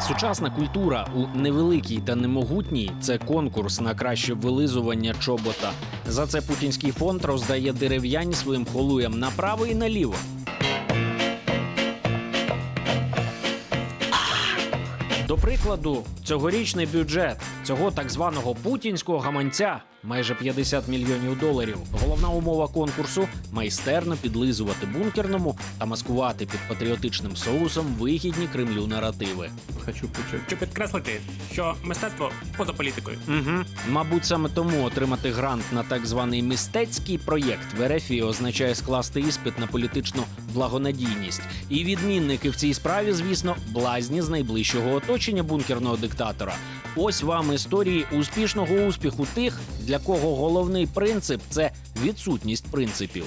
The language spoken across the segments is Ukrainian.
Сучасна культура у невеликій та немогутній це конкурс на краще вилизування чобота. За це путінський фонд роздає дерев'яні своїм холуям направо і наліво. Прикладу, цьогорічний бюджет цього так званого путінського гаманця майже 50 мільйонів доларів. Головна умова конкурсу майстерно підлизувати бункерному та маскувати під патріотичним соусом вигідні Кремлю наративи. Хочу почати. Хочу підкреслити, що мистецтво поза політикою. Угу. Мабуть, саме тому отримати грант на так званий мистецький проєкт в РФ означає скласти іспит на політичну благонадійність. І відмінники в цій справі, звісно, блазні з найближчого оточення бункерного диктатора. Ось вам історії успішного успіху тих, для кого головний принцип це відсутність принципів.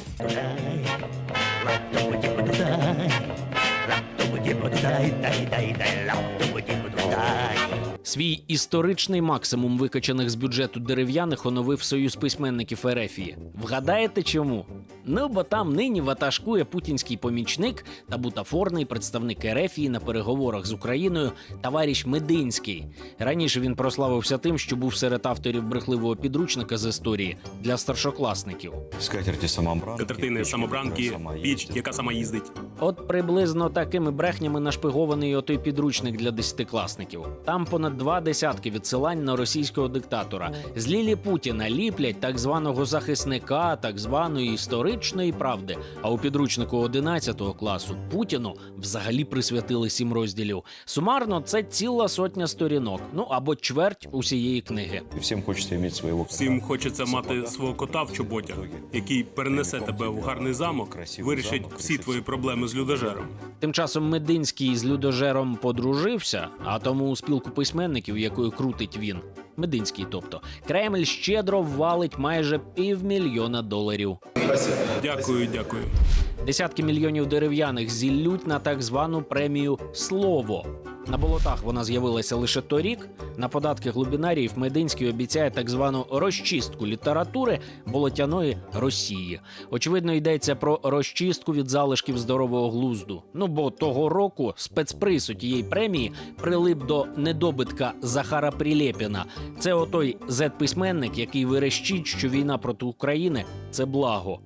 Свій історичний максимум викачаних з бюджету дерев'яних оновив союз письменників Ерефії. Вгадаєте чому? Ну бо там нині ватажкує путінський помічник та бутафорний представник Ерефії на переговорах з Україною товариш Мединський. Раніше він прославився тим, що був серед авторів брехливого підручника з історії для старшокласників. Скатерті самобранки. Катертини, самобранки, яка сама піч, їздить. яка сама їздить. От приблизно такими брехнями нашпигований отой підручник для десятикласників. Там понад два десятки відсилань на російського диктатора. З Лілі Путіна ліплять так званого захисника, так званої історичної правди. А у підручнику 11 класу Путіну взагалі присвятили сім розділів. Сумарно це ціла сотня сторінок, ну або чверть усієї книги. І всім хочеться мати свого Всім хочеться мати свого кота в чоботях, який перенесе тебе в гарний замок, вирішить всі твої проблеми з людожером. Тим часом Мединський з людожером подружився, а тому у спілку письменників, якою крутить він, Мединський, тобто Кремль щедро ввалить майже півмільйона доларів. Дякую, дякую. Десятки мільйонів дерев'яних зіллють на так звану премію Слово. На болотах вона з'явилася лише торік. На податки глубінаріїв Мединський обіцяє так звану розчистку літератури болотяної Росії. Очевидно, йдеться про розчистку від залишків здорового глузду. Ну бо того року спецприз у тієї премії прилип до недобитка Захара Прилєпіна. Це отой зет-письменник, який верещить, що війна проти України це благо.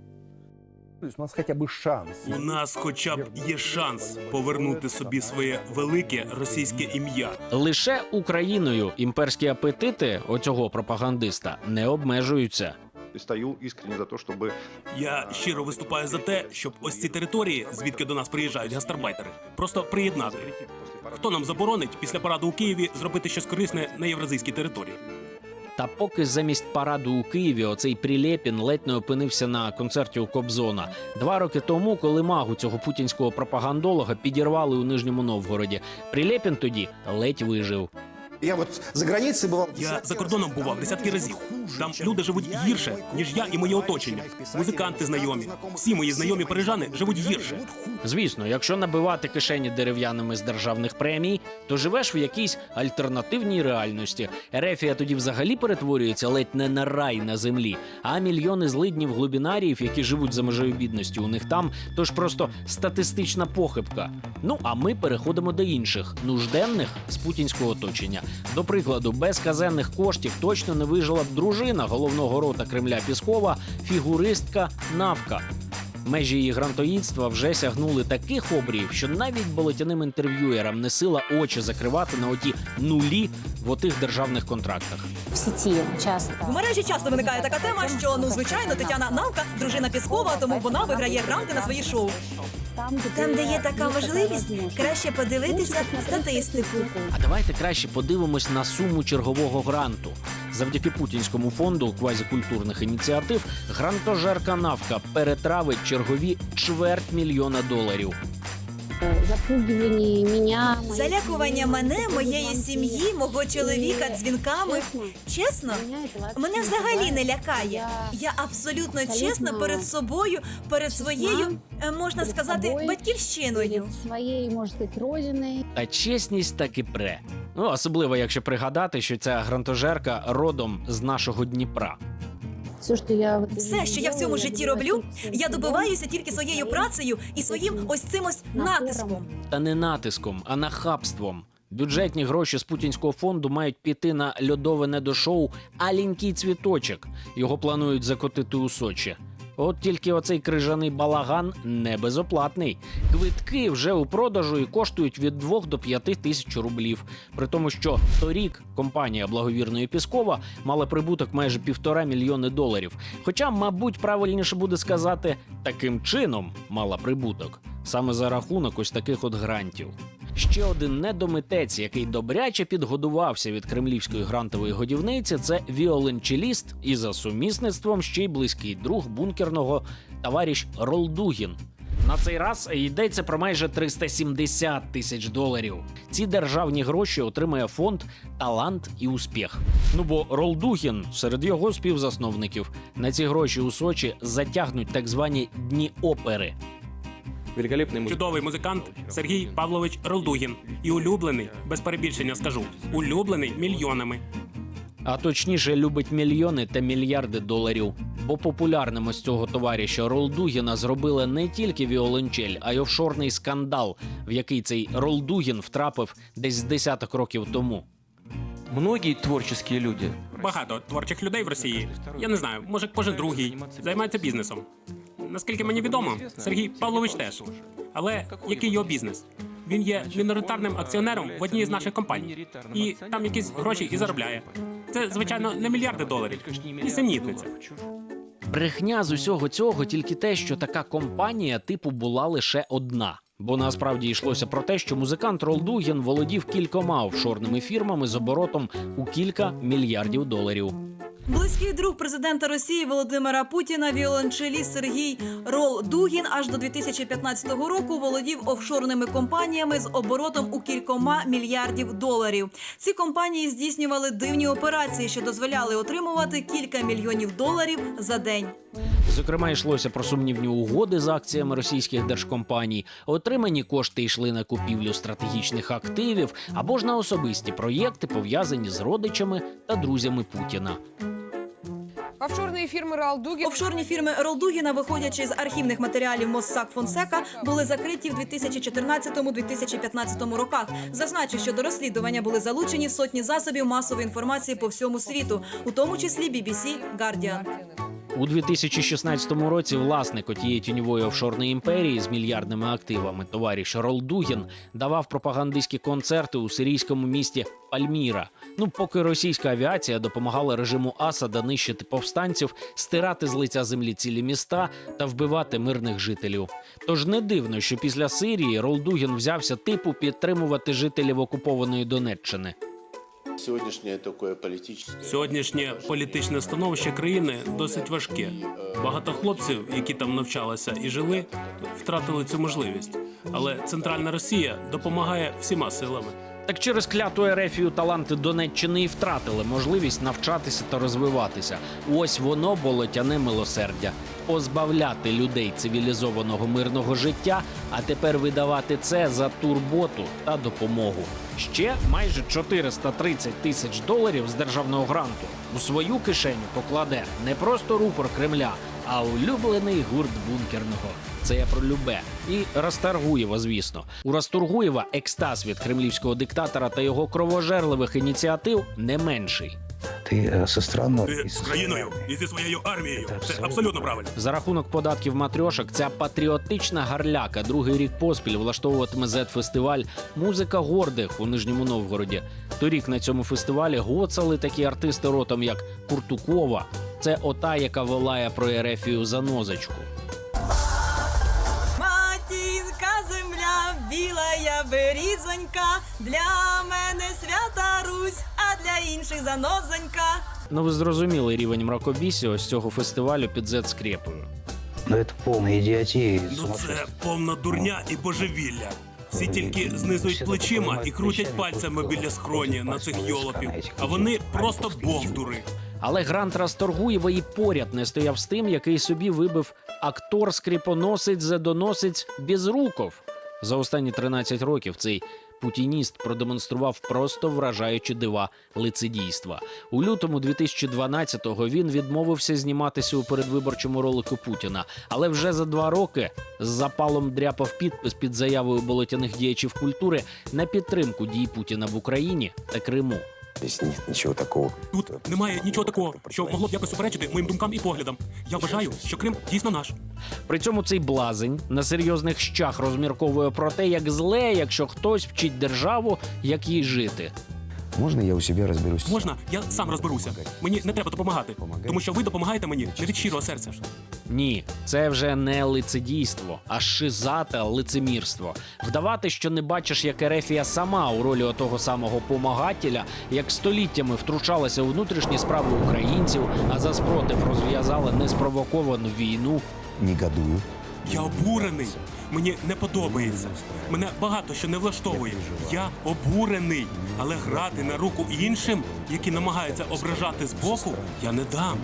То у нас хотя бы шанс. У нас хоча б є шанс повернути собі своє велике російське ім'я. Лише Україною імперські апетити оцього пропагандиста не обмежуються. и стою искренне за то, чтобы Я щиро виступаю за те, щоб ось ці території, звідки до нас приїжджають гастарбайтери, просто приєднати. Хто нам заборонить після параду у Києві зробити щось корисне на євразійській території? Та поки замість параду у Києві оцей Прилєпін ледь не опинився на концерті у Кобзона. Два роки тому, коли магу цього путінського пропагандолога підірвали у Нижньому Новгороді, Прилєпін тоді ледь вижив. Я вот за границей бывал. Я за кордоном бував десятки разів. Там люди живуть гірше, ніж я і моє оточення. Музиканти знайомі. Всі мої знайомі парижани живуть гірше. Звісно, якщо набивати кишені дерев'яними з державних премій, то живеш в якійсь альтернативній реальності. Ерефія тоді взагалі перетворюється ледь не на рай на землі. А мільйони злиднів глубінаріїв, які живуть за межею бідності, у них там, то ж просто статистична похибка. Ну а ми переходимо до інших нужденних з путінського оточення. До прикладу, без казенних коштів точно не вижила б дружина головного рота Кремля Піскова, фігуристка Навка. Межі її грантоїдства вже сягнули таких обріїв, що навіть болотяним інтерв'юєрам не сила очі закривати на оті нулі в отих державних контрактах. в сети часто. В мережі часто виникає така тема, що ну звичайно Тетяна Навка, дружина Піскова, тому вона виграє гранти на свої шоу. Там, де є така можливість, краще подивитися статистику. А давайте краще подивимось на суму чергового гранту. Завдяки путінському фонду квазікультурних ініціатив грантожерка Навка перетравить чергові чверть мільйона доларів. Запугивание меня. моих Залякування мене, моєї сім'ї, мого чоловіка дзвінками. Чесно, мене взагалі не лякає. Я абсолютно чесна перед собою, перед своєю, е, можна сказати, батьківщиною. Может быть, родиной. Та чесність таки пре. Ну, особливо, якщо пригадати, що ця грантожерка родом з нашого Дніпра. Все, що я в Все, що я в цьому житті роблю, я добиваюся тільки своєю працею і своїм ось цим ось натиском. Та не натиском, а нахабством. Бюджетні гроші з путінського фонду мають піти на льодове недошоу Аленький цвіточок. Його планують закотити у Сочі. От тільки оцей крижаний балаган не безоплатний. Квитки вже у продажу і коштують від 2 до 5 тисяч рублів. При тому, що торік компанія благовірної Піскова мала прибуток майже півтора мільйони доларів. Хоча, мабуть, правильніше буде сказати, таким чином мала прибуток саме за рахунок ось таких от грантів. Ще один недомитець, який добряче підгодувався від кремлівської грантової годівниці, це віолончеліст і за сумісництвом ще й близький друг бункерного товариш Ролдугін. На цей раз йдеться про майже 370 тисяч доларів. Ці державні гроші отримує фонд Талант і успіх. Ну бо Ролдугін серед його співзасновників на ці гроші у Сочі затягнуть так звані дні опери. Великолепный музыкант. Чудовий музикант Сергій Павлович Ролдугін. І улюблений, без перебільшення скажу, улюблений мільйонами. а точніше любить мільйони та мільярди доларів. Бо популярним із цього товариша Ролдугіна зробили не тільки віолончель, а й офшорний скандал, в який цей Ролдугін втрапив десь з десяток років тому. Многие творческие люди. Багато творчих людей в Росії. Я не знаю, може кожен другий займається бізнесом. Наскільки мені відомо, Сергій Павлович теж. Але який його бізнес? Він є міноритарним акціонером в одній з наших компаній. І там якісь гроші і заробляє. Це, звичайно, не мільярди доларів. Нісенітниця. Брехня з усього цього тільки те, що така компанія типу була лише одна. Бо насправді йшлося про те, що музикант Ролдугін володів кількома офшорними фірмами з оборотом у кілька мільярдів доларів. Близький друг президента Росії Володимира Путіна, віолончеліст Сергій Рол Дугін, аж до 2015 року володів офшорними компаніями з оборотом у кількома мільярдів доларів. Ці компанії здійснювали дивні операції, що дозволяли отримувати кілька мільйонів доларів за день. Зокрема, йшлося про сумнівні угоди з акціями російських держкомпаній. Отримані кошти йшли на купівлю стратегічних активів або ж на особисті проєкти, пов'язані з родичами та друзями Путіна. Офшорные фірми Ралдуги Офшорні фірми Ролдугіна, виходячи з архівних матеріалів Моссак Фонсека, були закриті в 2014-2015 роках. Зазначу, що до розслідування були залучені сотні засобів масової інформації по всьому світу, у тому числі BBC, Guardian. У 2016 році власник отієї тіньової офшорної імперії з мільярдними активами товариш Ролдугін давав пропагандистські концерти у сирійському місті Пальміра. Ну, поки російська авіація допомагала режиму Асада нищити повстанців, стирати з лиця землі цілі міста та вбивати мирних жителів. Тож не дивно, що після Сирії Ролдугін взявся типу підтримувати жителів окупованої Донеччини. Сьогоднішнє таке політичне Сьогоднішнє політичне становище країни досить важке. Багато хлопців, які там навчалися і жили, втратили цю можливість. Але центральна Росія допомагає всіма силами. Так через кляту ерефію таланти Донеччини і втратили можливість навчатися та розвиватися. Ось воно болотяне милосердя. Позбавляти людей цивілізованого мирного життя, а тепер видавати це за турботу та допомогу. Ще майже 430 тисяч доларів з державного гранту у свою кишеню покладе не просто рупор Кремля, а улюблений гурт бункерного. Це я про любе. І Расторгуєва, звісно. У Расторгуєва екстаз від кремлівського диктатора та його кровожерливих ініціатив не менший. Ты со странной... З країною і зі своєю армією. Це абсолютно правильно. За рахунок податків матрьошок, ця патріотична гарляка другий рік поспіль влаштовуватиме зет-фестиваль Музика гордих у Нижньому Новгороді. Торік на цьому фестивалі гоцали такі артисти ротом, як Куртукова. Це ота, яка волає про Ерефію за нозочку. Матінка земля, білая берізонька, для мене свята Русь, а для інших занозонька. Ну ви зрозуміли рівень мракобісі ось цього фестивалю під зет-скрепою. Но это полная идиотия. Ну це повна дурня і божевілля. Всі тільки знизують плечима і крутять пальцями біля скроні на цих йолопів. А вони просто бовдури. Але грант Расторгуєва і поряд не стояв з тим, який собі вибив актор скріпоносець задоносець Безруков. За останні 13 років цей путініст продемонстрував просто вражаючі дива лицедійства. У лютому 2012-го він відмовився зніматися у передвиборчому ролику Путіна, але вже за два роки з запалом дряпав підпис під заявою болотяних діячів культури на підтримку дій Путіна в Україні та Криму. Здесь нет ничего такого. Тут немає нічого такого, що могло б якось суперечити моїм думкам і поглядам. Я вважаю, що Крим дійсно наш. При цьому цей блазень на серйозних щах розмірковує про те, як зле, якщо хтось вчить державу, як їй жити. Можно я у себя разберусь? Можна, я сам розберуся. Мені не треба допомагати, тому що ви допомагаєте мені не від щирого серця. Ні, це вже не лицедійство, а шизате лицемірство. Вдавати, що не бачиш, як Ерефія сама у ролі отого самого помагателя, як століттями втручалася у внутрішні справи українців, а за спротив розв'язала неспровоковану війну. Нігадую. Я обурений. Мені не подобається. Мене багато що не влаштовує. Я обурений. Але грати на руку іншим, які намагаються ображати збоку, я не дам.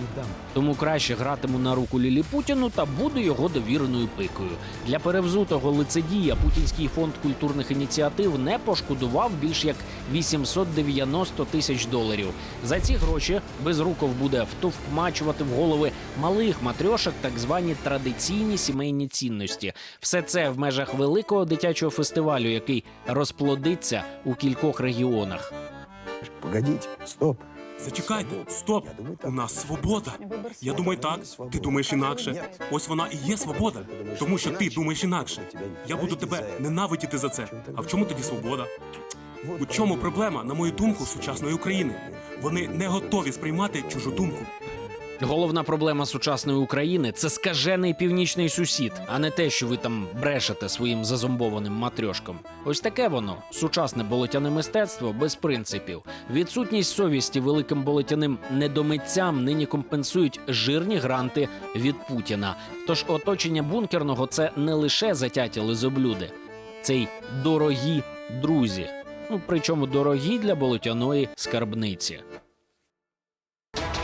Тому краще гратиму на руку Лілі Путіну та буду його довіреною пикою. Для перевзутого лицедія Путінський фонд культурних ініціатив не пошкодував більш як 890 тисяч доларів. За ці гроші безруков буде втовкмачувати в голови малих матрьошок так звані традиційні сімейні цінності. Все це в межах великого дитячого фестивалю, який розплодиться у кількох регіонах. Погодите, стоп. Зачекайте, стоп! У нас свобода. Я думаю так, ти думаєш інакше. Ось вона і є свобода, тому що ти думаєш інакше. Я буду тебе ненавидіти за це. А в чому тоді свобода? У чому проблема, на мою думку, сучасної України? Вони не готові сприймати чужу думку. Головна проблема сучасної України це скажений північний сусід, а не те, що ви там брешете своїм зазомбованим матрьошкам. Ось таке воно сучасне болотяне мистецтво без принципів. Відсутність совісті великим болотяним недомитцям нині компенсують жирні гранти від Путіна. Тож оточення бункерного це не лише затяті лизоблюди, це й дорогі друзі. Ну причому дорогі для болотяної скарбниці.